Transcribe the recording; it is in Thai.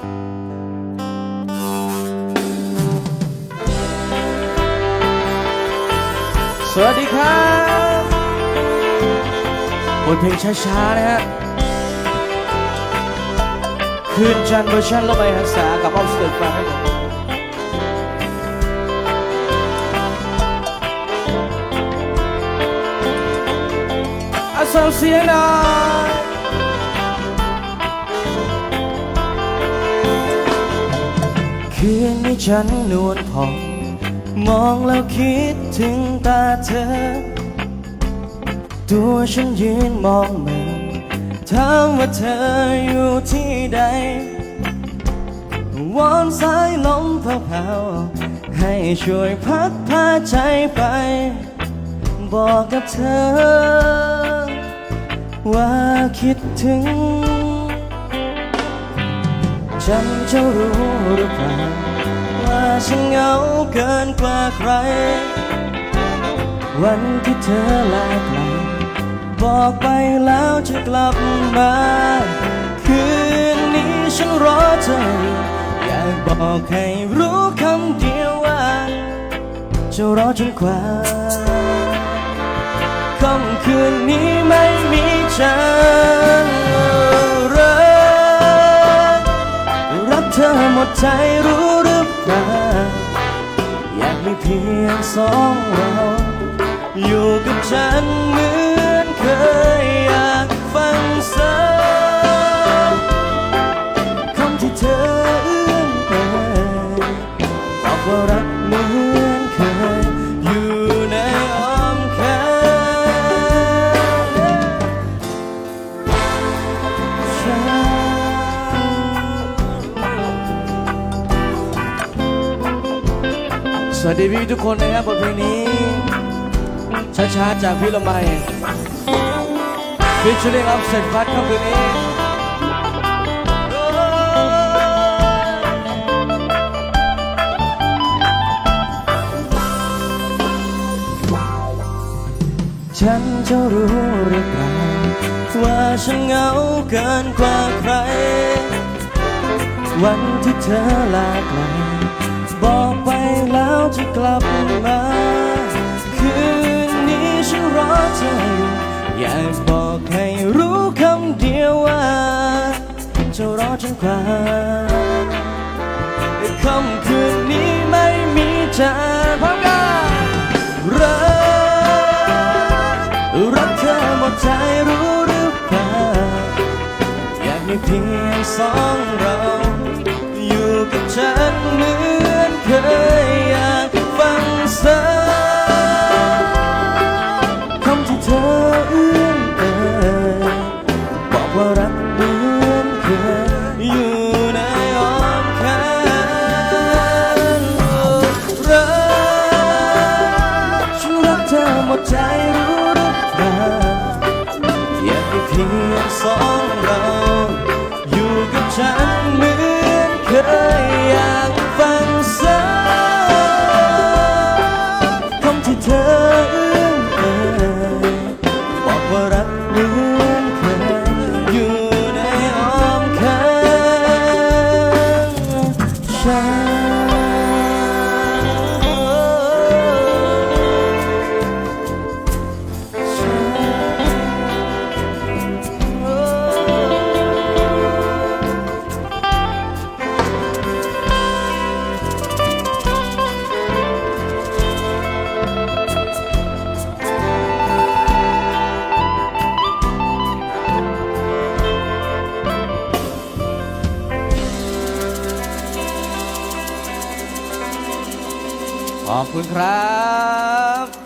สวัสดีครับบทเพลงช้าๆ นะฮะ คืนจันทร์เวอร์ชันลบไปหันษากับออฟสเตอร์ฟังครับผมอาสาวเสียงน่อ ฉันนวลผ่องมองแล้วคิดถึงตาเธอ ตัวฉันยืนมองเหมือนถามว่าเธออยู่ที่ใดวอนสายลมเผาๆให้ช่วยพัดพาใจไป บอกกับเธอ ว่าคิดถึง ฉันจะรู้หรือเปล่า ฉันเหงาเกินกว่าใคร วันที่เธอลาไกลบอกไปแล้วจะกลับมา คืนนี้ฉันรอเธออยู่อยากบอกให้รู้คำเดียวว่าจะรอจนกว่าค่ำคืนนี้ไม่มีจันทร์รักรักเธอหมดใจรู้า อยากมีเพียงสองเรา อยู่กับฉันเหมือนเคย สวัสดีพี่ทุกคนนะครับบทเพลงนี้ ช้าๆ จากพี่ละไมฟิชชอร์ลิงอัพเซตพัดครับคืนนี้ฉันจะรู้หรือเปล่าว่าฉันเหงาเกินกว่าใคร วันที่เธอลาไกลบอก ลับมา คืนนี้ฉันรอเธออยู่ อยากบอกให้รู้คำเดียวว่าจะรอจนกว่าค่ำคืนนี้ไม่มีจันพร้อมกันรักรักเธอหมดใจรู้หรือเปล่าอยากมีเพียงสองเราอยู่กับฉันเหมือ ฉันเหมือนเคยอยาก ขอบคุณครับ